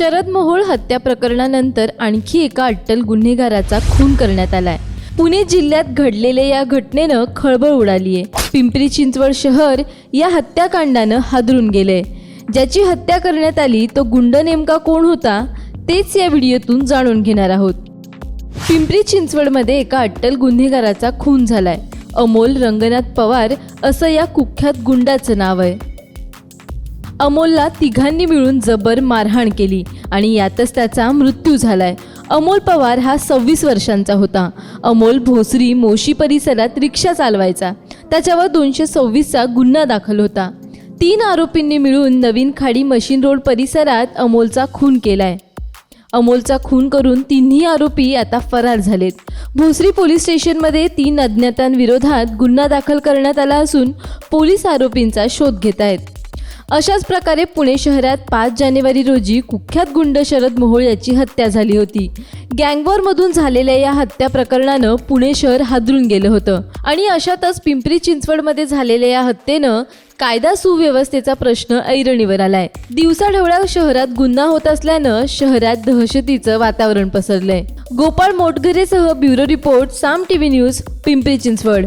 शरद मोहोळ हत्या प्रकरणानंतर आणखी एका अट्टल गुन्हेगाराचा खून करण्यात आलाय. पुणे जिल्ह्यात घडलेल्या या घटनेनं खळबळ उडाली आहे पिंपरी चिंचवड शहर या हत्याकांडानं हादरून गेले ज्याची हत्या करण्यात आली तो गुंड नेमका कोण होता तेच या व्हिडिओतून जाणून घेणार आहोत. पिंपरी चिंचवडमध्ये एका अट्टल गुन्हेगाराचा खून झालाय. अमोल रंगनाथ पवार असं या कुख्यात गुंडाचं नाव आहे. अमोलला तिघांनी मिळून जबर मारहाण केली आणि यातच त्याचा मृत्यू झालाय. अमोल पवार हा सव्वीस वर्षांचा होता. अमोल भोसरी मोशी परिसरात रिक्षा चालवायचा. त्याच्यावर दोनशे सव्वीसचा गुन्हा दाखल होता. तीन आरोपींनी मिळून नवीन खाडी मशीन रोड परिसरात अमोलचा खून केलाय. अमोलचा खून करून तिन्ही आरोपी आता फरार झालेत. भोसरी पोलीस स्टेशनमध्ये तीन अज्ञातांविरोधात गुन्हा दाखल करण्यात आला असून पोलीस आरोपींचा शोध घेत आहेत अशाच प्रकारे पुणे शहरात पाच जानेवारी रोजी कुख्यात गुंड शरद मोहोळ याची हत्या झाली होती. गँगवॉरमधून झालेल्या या हत्या प्रकरणानं पुणे शहर हादरून गेलं होतं. आणि अशातच पिंपरी चिंचवडमध्ये झालेल्या या हत्येनं कायदा सुव्यवस्थेचा प्रश्न ऐरणीवर आलाय. दिवसाढवळ्या शहरात गुन्हा होत असल्यानं शहरात दहशतीचं वातावरण पसरलंय. Gopal मोटघरेसह bureau report Saam TV news Pimpri Chinchwad.